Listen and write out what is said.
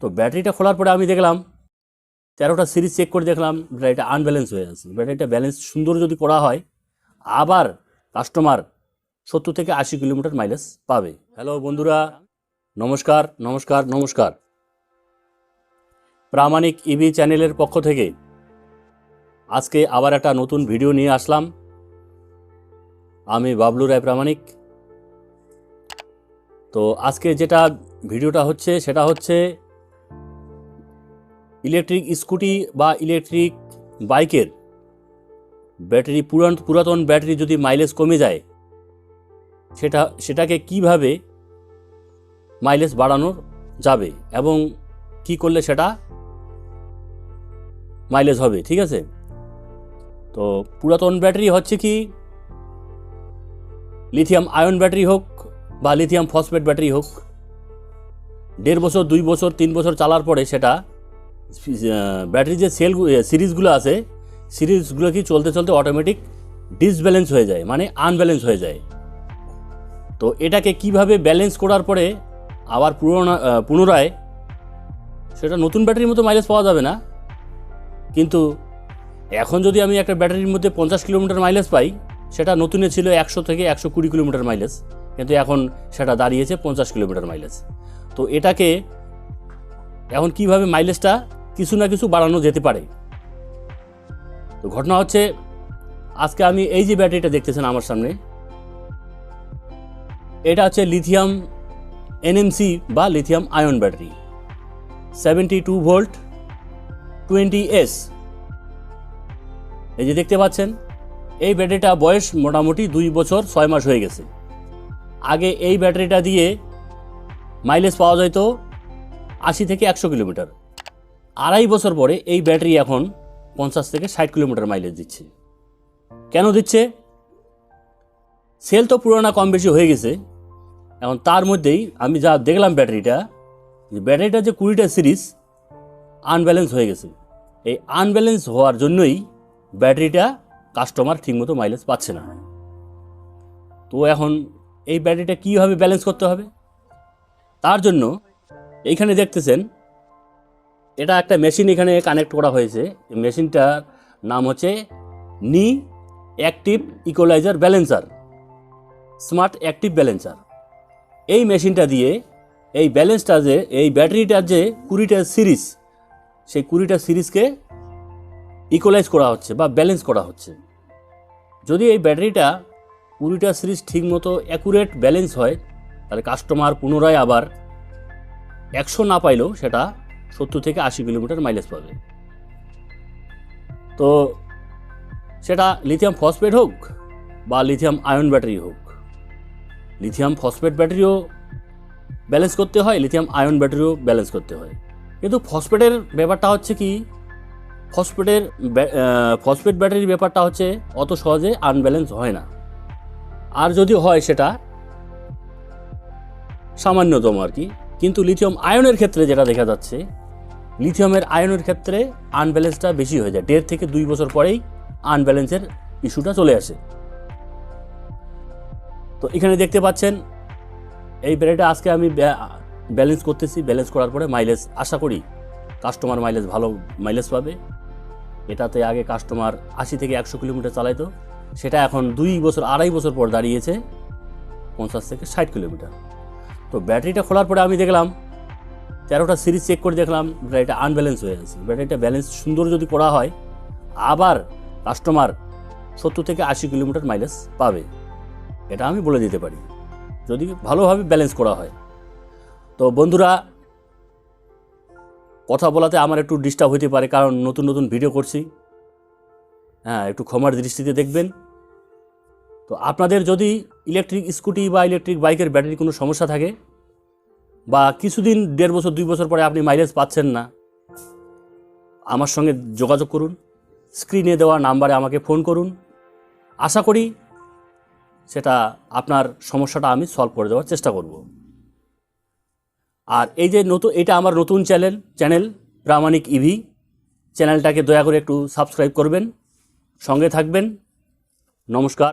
তো ব্যাটারিটা খোলার পরে আমি দেখলাম তেরোটা সিরিজ চেক করে দেখলাম ব্যাটারিটা আনব্যালেন্স হয়ে আছে। ব্যাটারিটা ব্যালেন্স সুন্দর যদি করা হয়, আবার কাস্টমার সত্তর থেকে আশি কিলোমিটার মাইলেজ পাবে। হ্যালো বন্ধুরা, নমস্কার নমস্কার নমস্কার। প্রামাণিক ইভি চ্যানেলের পক্ষ থেকে আজকে আবার একটা নতুন ভিডিও নিয়ে আসলাম। আমি বাবলু রায় প্রামাণিক। তো আজকে যেটা ভিডিওটা হচ্ছে, সেটা হচ্ছে ইলেকট্রিক স্কুটি বা ইলেকট্রিক বাইকের ব্যাটারি পুরান পুরাতন ব্যাটারি যদি মাইলেজ কমে যায়, সেটা সেটাকে কীভাবে মাইলেজ বাড়ানো যাবে এবং কি করলে সেটা মাইলেজ হবে, ঠিক আছে? তো পুরাতন ব্যাটারি হচ্ছে কি, লিথিয়াম আয়ন ব্যাটারি হোক বা লিথিয়াম ফসফেট ব্যাটারি হোক, দেড় বছর, দুই বছর, তিন বছর চালার পরে সেটা ব্যাটারি যে সেল সিরিজগুলো আছে সিরিজগুলো কি চলতে চলতে অটোমেটিক ডিসব্যালেন্স হয়ে যায় মানে আনব্যালেন্স হয়ে যায়। তো এটাকে কীভাবে ব্যালেন্স করার পরে আবার পুরোনো পুনরায়, সেটা নতুন ব্যাটারির মতো মাইলেজ পাওয়া যাবে না। কিন্তু এখন যদি আমি একটা ব্যাটারির মধ্যে পঞ্চাশ কিলোমিটার মাইলেজ পাই, সেটা নতুনে ছিল একশো থেকে একশো কুড়ি কিলোমিটার মাইলেজ কিন্তু এখন সেটা দাঁড়িয়েছে পঞ্চাশ কিলোমিটার মাইলেজ তো এটাকে এখন কীভাবে মাইলেজটা কিছু না কিছু বাড়ানো যেতে পারে। তো ঘটনা হচ্ছে, আজকে আমি এই যে ব্যাটারিটা দেখতেছেন আমার সামনে, এটা হচ্ছে লিথিয়াম এনএমসি বা lithium ion battery, seventy two volt, twenty S. এই যে দেখতে পাচ্ছেন, এই ব্যাটারিটা বয়স মোটামুটি দুই বছর ছয় মাস হয়ে গেছে। আগে এই ব্যাটারিটা দিয়ে মাইলেজ পাওয়া যেত আশি থেকে একশো কিলোমিটার। আড়াই বছর পরে এই ব্যাটারি এখন পঞ্চাশ থেকে ষাট কিলোমিটার মাইলেজ দিচ্ছে। কেন দিচ্ছে? সেল তো পুরোনা কম বেশি হয়ে গেছে। এখন তার মধ্যেই আমি যা দেখলাম ব্যাটারিটা, যে ব্যাটারিটা যে কুড়িটা সিরিজ আনব্যালেন্স হয়ে গেছে। এই আনব্যালেন্স হওয়ার জন্যই ব্যাটারিটা কাস্টমার ঠিকমতো মাইলেজ পাচ্ছে না। তো এখন এই ব্যাটারিটা কীভাবে ব্যালেন্স করতে হবে? তার জন্য এইখানে দেখতেছেন এটা একটা মেশিন এখানে কানেক্ট করা হয়েছে। মেশিনটার নাম হচ্ছে নি active equaliser balancer smart active balancer এই মেশিনটা দিয়ে এই ব্যালেন্সটা যে, এই ব্যাটারিটার যে কুড়িটা সিরিজ সেই কুড়িটা সিরিজকে ইকোলাইজ করা হচ্ছে বা ব্যালেন্স করা হচ্ছে। যদি এই ব্যাটারিটা কুড়িটা সিরিজ ঠিকমতো অ্যাকুরেট ব্যালেন্স হয়, তাহলে কাস্টমার পুনরায় আবার একশো না পাইলেও সেটা সত্তর থেকে আশি কিলোমিটার মাইলেজ পাবে। তো সেটা লিথিয়াম ফসফেট হোক বা লিথিয়াম আয়ন ব্যাটারি হোক লিথিয়াম ফসফেট ব্যাটারিও ব্যালেন্স করতে হয় লিথিয়াম আয়ন ব্যাটারিও ব্যালেন্স করতে হয়। কিন্তু ফসফেটের ব্যাপারটা হচ্ছে কি ফসফেটের ফসফেট ব্যাটারির ব্যাপারটা হচ্ছে অত সহজে আনব্যালেন্স হয় না। আর যদি হয় সেটা সামান্যতম আর কি। কিন্তু লিথিয়াম আয়নের ক্ষেত্রে যেটা দেখা যাচ্ছে লিথিয়ামের আয়নের ক্ষেত্রে আনব্যালেন্সটা বেশি হয়ে যায়। দেড় থেকে দুই বছর পরেই আনব্যালেন্সের ইস্যুটা চলে আসে। তো এখানে দেখতে পাচ্ছেন, এই ব্যাটারিটা আজকে আমি ব্যালেন্স করতেছি। ব্যালেন্স করার পরে মাইলেজ আশা করি কাস্টমার মাইলেজ ভালো মাইলেজ পাবে। এটাতে আগে কাস্টমার আশি থেকে একশো কিলোমিটার চালাইতো। সেটা এখন দুই বছর, আড়াই বছর পর দাঁড়িয়েছে, পঞ্চাশ থেকে ষাট কিলোমিটার। তো ব্যাটারিটা খোলার পরে আমি দেখলাম তেরোটা সিরিজ চেক করে দেখলাম ব্যাটারিটা আনব্যালেন্স হয়ে আছে। ব্যাটারিটা ব্যালেন্স সুন্দর যদি করা হয়, আবার কাস্টমার সত্তর থেকে আশি কিলোমিটার মাইলেজ পাবে। এটা আমি বলে দিতে পারি। যদি ভালোভাবে ব্যালেন্স করা হয়। তো বন্ধুরা, কথা বলাতে আমার একটু ডিস্টার্ব হতে পারে, কারণ নতুন নতুন ভিডিও করছি। হ্যাঁ একটু ক্ষমার দৃষ্টিতে দেখবেন। তো আপনাদের যদি ইলেকট্রিক স্কুটি বা ইলেকট্রিক বাইকের ব্যাটারি কোনো সমস্যা থাকে বা কিছুদিন, দেড় বছর, দুই বছর পরে আপনি মাইলেজ পাচ্ছেন না, আমার সঙ্গে যোগাযোগ করুন স্ক্রিনে দেওয়া নাম্বারে আমাকে ফোন করুন। আশা করি সেটা আপনার সমস্যাটা আমি সলভ করে দেওয়ার চেষ্টা করব। আর এই যে নতুন, এটা আমার নতুন চ্যানেল চ্যানেল প্রামাণিক ইভি চ্যানেলটাকে দয়া করে একটু সাবস্ক্রাইব করবেন, সঙ্গে থাকবেন। নমস্কার।